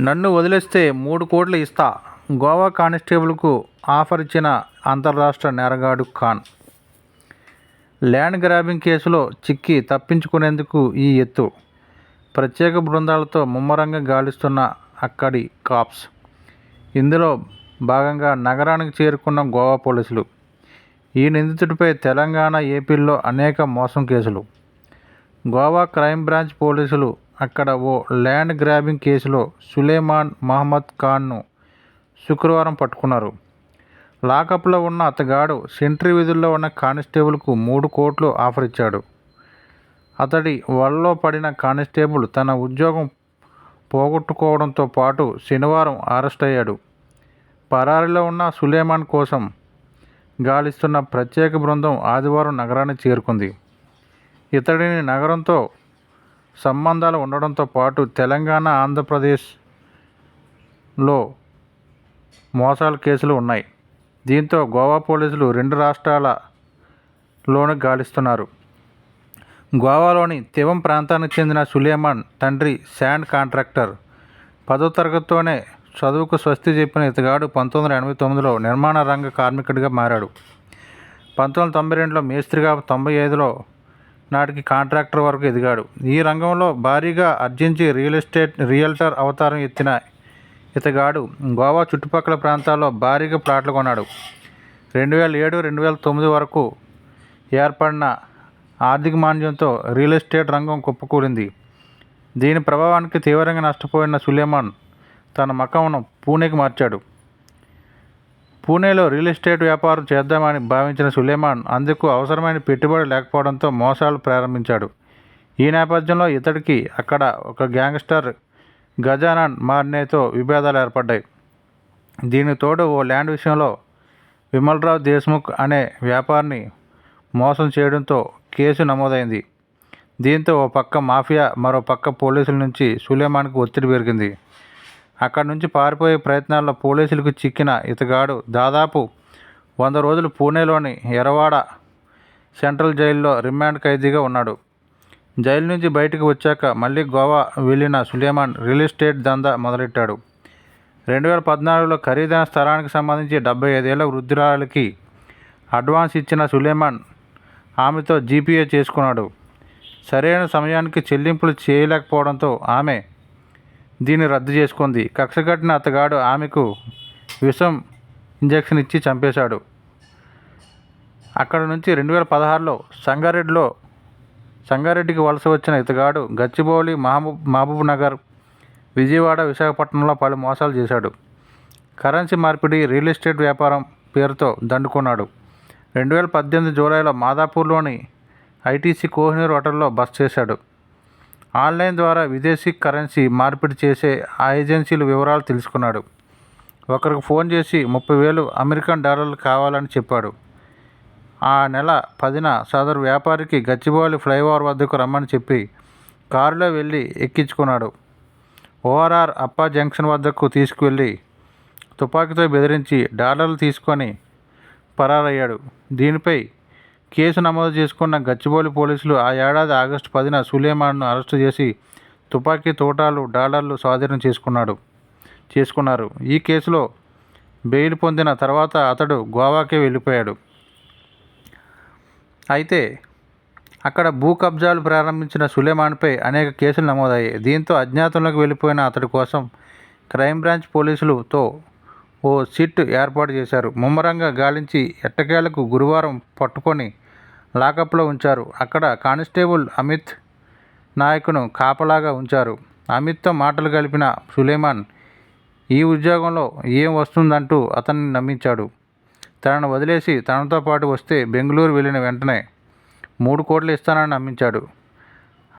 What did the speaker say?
నన్ను వదిలేస్తే మూడు కోట్లు ఇస్తా. గోవా కానిస్టేబుల్కు ఆఫర్ ఇచ్చిన అంతర్రాష్ట్ర నేరగాడు ఖాన్. ల్యాండ్ గ్రాబింగ్ కేసులో చిక్కి తప్పించుకునేందుకు ఈ ఎత్తు. ప్రత్యేక బృందాలతో ముమ్మరంగా గాలిస్తున్న అక్కడి కాప్స్. ఇందులో భాగంగా నగరానికి చేరుకున్న గోవా పోలీసులు. ఈ నిందితుడిపై తెలంగాణ ఏపీల్లో అనేక మోసం కేసులు. గోవా క్రైమ్ బ్రాంచ్ పోలీసులు అక్కడ ఓ ల్యాండ్ గ్రాబింగ్ కేసులో సులేమాన్ మహమ్మద్ ఖాన్ను శుక్రవారం పట్టుకున్నారు. లాకప్లో ఉన్న అతగాడు సెంట్రీ విధుల్లో ఉన్న కానిస్టేబుల్కు మూడు కోట్లు ఆఫర్ ఇచ్చాడు. అతడి వలలో పడిన కానిస్టేబుల్ తన ఉద్యోగం పోగొట్టుకోవడంతో పాటు శనివారం అరెస్ట్ అయ్యాడు. పరారీలో ఉన్న సులేమాన్ కోసం గాలిస్తున్న ప్రత్యేక బృందం ఆదివారం నగరానికి చేరుకుంది. ఇతడిని నగరంతో సంబంధాలు ఉండడంతో పాటు తెలంగాణ ఆంధ్రప్రదేశ్లో మోసాల కేసులు ఉన్నాయి. దీంతో గోవా పోలీసులు రెండు రాష్ట్రాలలోనూ గాలిస్తున్నారు. గోవాలోని తివం ప్రాంతానికి చెందిన సులేమాన్ తండ్రి శాండ్ కాంట్రాక్టర్ పదో తరగతితోనే చదువుకు స్వస్తి చెప్పిన ఇతగాడు పంతొమ్మిది వందల ఎనభై తొమ్మిదిలో నిర్మాణ రంగ కార్మికుడిగా మారాడు. పంతొమ్మిది వందల తొంభై రెండులో మేస్త్రిగా తొంభై ఐదులో నాటికి కాంట్రాక్టర్ వరకు ఎదిగాడు. ఈ రంగంలో భారీగా అర్జించి రియల్ ఎస్టేట్ రియల్టర్ అవతారం ఎత్తిన ఇతగాడు గోవా చుట్టుపక్కల ప్రాంతాల్లో భారీగా ప్లాట్లు కొన్నాడు. రెండు వేల ఏడు రెండు వేల తొమ్మిది వరకు ఏర్పడిన ఆర్థిక మాంద్యంతో రియల్ ఎస్టేట్ రంగం కుప్పకూలింది. దీని ప్రభావానికి తీవ్రంగా నష్టపోయిన సులేమాన్ తన మకంను పూణేకి మార్చాడు. పూణేలో రియల్ ఎస్టేట్ వ్యాపారం చేద్దామని భావించిన సులేమాన్ అందుకు అవసరమైన పెట్టుబడి లేకపోవడంతో మోసాలు ప్రారంభించాడు. ఈ నేపథ్యంలో ఇతడికి అక్కడ ఒక గ్యాంగ్స్టర్ గజానన్ మార్నేతో విభేదాలు ఏర్పడ్డాయి. దీని తోడు ఓ ల్యాండ్ విషయంలో విమల్రావు దేశ్ముఖ్ అనే వ్యాపారిని మోసం చేయడంతో కేసు నమోదైంది. దీంతో ఓ పక్క మాఫియా మరో పక్క పోలీసుల నుంచి సులేమాన్కు ఒత్తిడి పెరిగింది. అక్కడి నుంచి పారిపోయే ప్రయత్నాల్లో పోలీసులకు చిక్కిన ఇతగాడు దాదాపు వంద రోజులు పూణేలోని ఎరవాడ సెంట్రల్ జైల్లో రిమాండ్ ఖైదీగా ఉన్నాడు. జైలు నుంచి బయటకు వచ్చాక మళ్ళీ గోవా వెళ్ళిన సులేమాన్ రియల్ ఎస్టేట్ దందా మొదలెట్టాడు. రెండు వేల పద్నాలుగులో ఖరీదైన స్థలానికి సంబంధించి డెబ్బై ఐదేళ్ళ వృద్ధురాలకి అడ్వాన్స్ ఇచ్చిన సులేమాన్ ఆమెతో జీపీఏ చేసుకున్నాడు. సరైన సమయానికి చెల్లింపులు చేయలేకపోవడంతో ఆమె దీన్ని రద్దు చేసుకుంది. కక్షగట్టిన అతగాడు ఆమెకు విషం ఇంజెక్షన్ ఇచ్చి చంపేశాడు. అక్కడ నుంచి రెండు వేల పదహారులో సంగారెడ్డిలో సంగారెడ్డికి వలస వచ్చిన ఇతగాడు గచ్చిబౌలి మహబూబ్ మహబూబ్ నగర్ విజయవాడ విశాఖపట్నంలో పలు మోసాలు చేశాడు. కరెన్సీ మార్పిడి రియల్ ఎస్టేట్ వ్యాపారం పేరుతో దండుకున్నాడు. రెండు వేల పద్దెనిమిది జూలైలో మాదాపూర్లోని ఐటీసీ కోహినూర్ హోటల్లో బస్ చేశాడు. ఆన్లైన్ ద్వారా విదేశీ కరెన్సీ మార్పిడి చేసే ఆ ఏజెన్సీల వివరాలు తెలుసుకున్నాడు. ఒకరికి ఫోన్ చేసి ముప్పై వేలు అమెరికన్ డాలర్లు కావాలని చెప్పాడు. ఆ నెల పదిన సదరు వ్యాపారికి గచ్చిబౌలి ఫ్లైఓవర్ వద్దకు రమ్మని చెప్పి కారులో వెళ్ళి ఎక్కించుకున్నాడు. ఓఆర్ఆర్ అప్పా జంక్షన్ వద్దకు తీసుకువెళ్ళి తుపాకీతో బెదిరించి డాలర్లు తీసుకొని పరారయ్యాడు. దీనిపై కేసు నమోదు చేసుకున్న గచ్చిబౌలి పోలీసులు ఆ ఏడాది ఆగస్టు పదిన సులేమాన్ను అరెస్టు చేసి తుపాకీ తోటాలు డాలర్లు స్వాధీనం చేసుకున్నాడు చేసుకున్నారు. ఈ కేసులో బెయిల్ పొందిన తర్వాత అతడు గోవాకే వెళ్ళిపోయాడు. అయితే అక్కడ భూ కబ్జాలు ప్రారంభించిన సులేమాన్పై అనేక కేసులు నమోదయ్యాయి. దీంతో అజ్ఞాతంలోకి వెళ్ళిపోయిన అతడి కోసం క్రైమ్ బ్రాంచ్ పోలీసులతో ఓ సిట్ ఏర్పాటు చేశారు. ముమ్మరంగా గాలించి ఎట్టకేలకు గురువారం పట్టుకొని లాకప్లో ఉంచారు. అక్కడ కానిస్టేబుల్ అమిత్ నాయకును కాపలాగా ఉంచారు. అమిత్తో మాటలు కలిపిన సులేమాన్ ఈ ఉద్యోగంలో ఏం వస్తుందంటూ అతన్ని నమ్మించాడు. తనను వదిలేసి తనతో పాటు వస్తే బెంగళూరు వెళ్ళిన వెంటనే మూడు కోట్లు ఇస్తానని నమ్మించాడు.